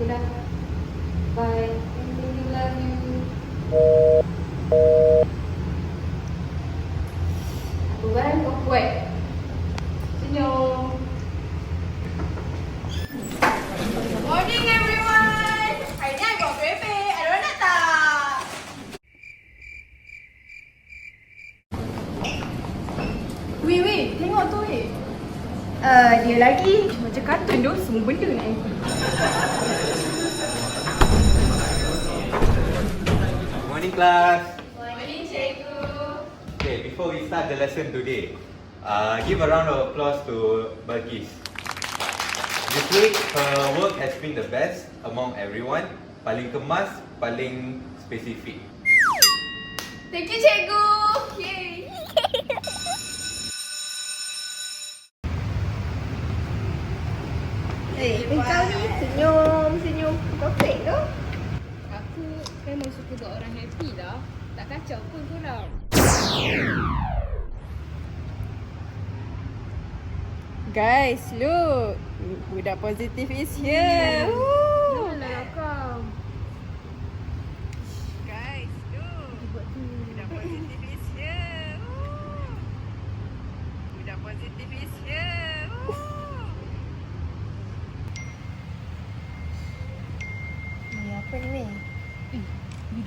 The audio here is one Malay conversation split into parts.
Dah. Bye. Love you. Apa kan kau buat? Senyum. Morning everyone. Hari ni I got crepe. Ada orang tak? Weh weh, tengok tu weh. Uh, dia lagi macam kartun tu semua benda nak edit. Morning class. Morning cikgu. Okay, before we start the lesson today, uh, give a round of applause to Balkis. This week, her work has been the best among everyone. Paling kemas, paling spesifik. Thank you cikgu. Yay. Eh, kau ni senyum, senyum. Kau fake tu? Memang suka buat orang happy lah. Tak kacau pun korang. Guys, look. Budak positif is here. Woo. Janganlah kau. Guys, look. Budak positif is here. Woo. Budak positif is here. Woo. Ni apa ni, Mei?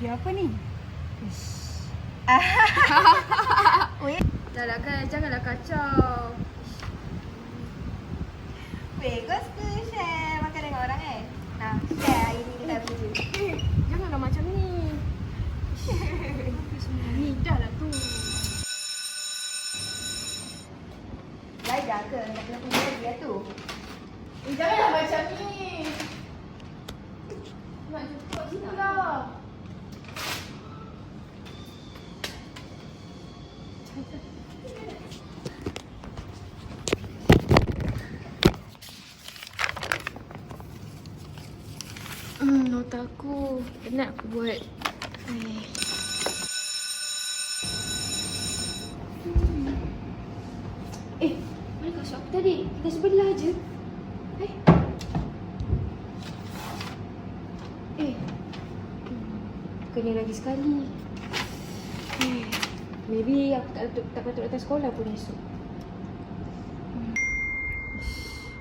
Video apa ni? Dah lah kan, janganlah kacau. Weh, kau suka share makan dengan orang eh? Nah, share hari ni kita video. Eh, janganlah macam ni. ni dah lah tu. Belajar ke? Nak kena punya dia tu. Eh, janganlah macam ni. Nak jumpa sini lah. Hmm, nota aku. Penat aku buat. Eh. Eh, mana kau shop tadi? Kita sebelah je. Eh. Eh. Hmm, Kena lagi sekali. Eh. Maybe aku tak, tak, tak patut datang sekolah pun esok. Hmm. Ish.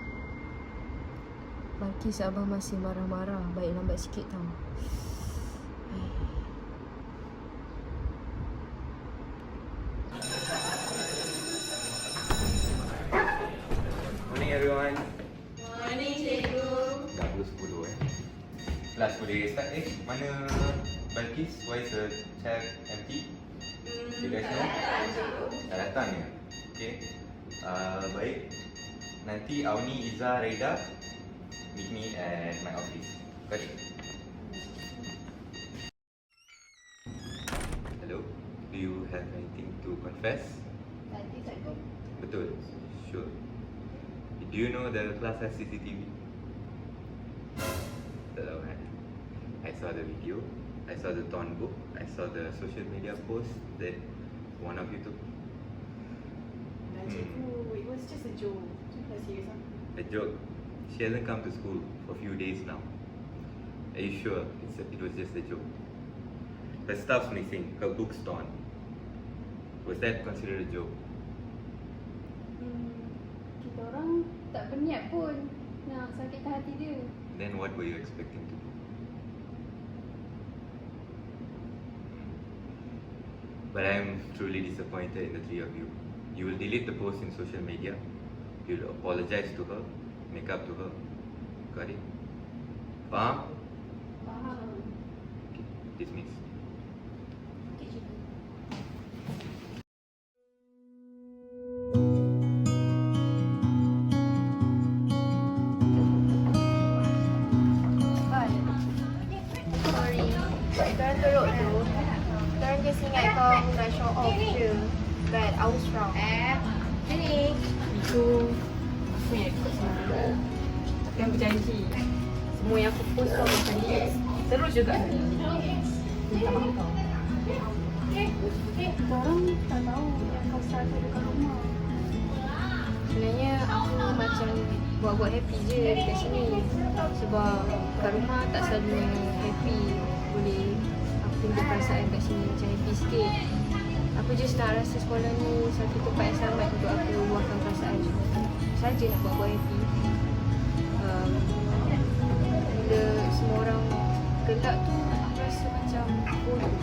Balkis abang masih marah-marah. Baik lambat sikit tau. Eh. Morning everyone. Morning cikgu. Dah pukul 10 eh. Kelas boleh start eh. Mana Balkis? Why is the chair empty? You guys know? Dah datang ya? Okay. Uh, baik. Nanti Auni, Iza, Reda meet me at my office. Got it? Hello? Do you have anything to confess? Tadi cikgu. Betul? Sure. Do you know the class has CCTV? Tak tahu kan? I saw the video. I saw the torn book. I saw the social media post that one of you took. Dah cikgu, it was just a joke. Janganlah serius ah. A joke. She hasn't come to school for a few days now. Are you sure it's a, it was just a joke? Her stuff's missing. Her book's torn. Was that considered a joke? Hmm, kita orang tak berniat pun nak sakitkan hati dia. Then what were you expecting to do? But I'm truly disappointed in the three of you. You will delete the post in social media. You'll apologize to her, make up to her. Got it? Faham? Faham. Okay, dismiss. Okey cikgu. Sorry. Sebab korang teruk tu. Korang just ingat kau nak show off je. But I was wrong. Eh, Sini. itu aku yang ikut semua. Tapi yang berjanji semua yang aku post kau akan delete. Terus juga. Minta maaf kau. Orang tak tahu kau start dekat rumah. Sebenarnya aku macam buat-buat happy je dekat sini Sebab kat rumah tak selalu happy boleh aku tunjuk perasaan kat sini macam happy sikit aku just nak rasa sekolah ni satu tempat yang selamat untuk aku luahkan perasaan saja nak buat-buat happy um, bila semua orang gelak tu aku rasa macam bodoh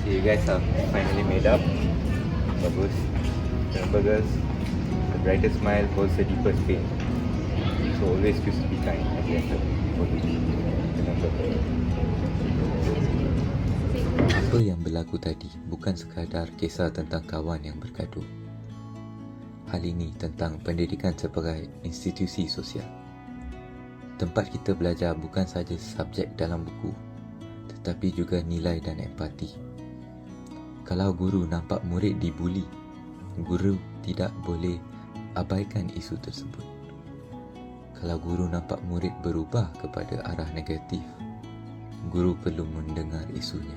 So you guys have finally made up. Bagus. Remember girls, the brightest smile holds the deepest pain. So always choose to be kind at the end of the day. Apa yang berlaku tadi bukan sekadar kisah tentang kawan yang bergaduh. Hal ini tentang pendidikan sebagai institusi sosial. Tempat kita belajar bukan sahaja subjek dalam buku, tetapi juga nilai dan empati. Kalau guru nampak murid dibuli, guru tidak boleh abaikan isu tersebut. Kalau guru nampak murid berubah kepada arah negatif, guru perlu mendengar isunya.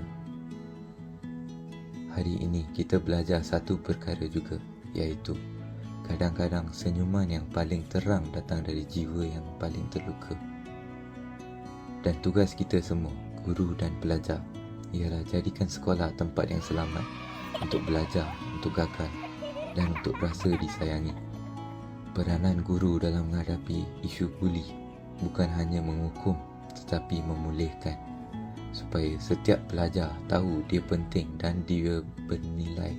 Hari ini kita belajar satu perkara juga iaitu kadang-kadang senyuman yang paling terang datang dari jiwa yang paling terluka. Dan tugas kita semua, guru dan pelajar, ialah jadikan sekolah tempat yang selamat untuk belajar, untuk gagal dan untuk rasa disayangi. Peranan guru dalam menghadapi isu buli bukan hanya menghukum tetapi memulihkan supaya setiap pelajar tahu dia penting dan dia bernilai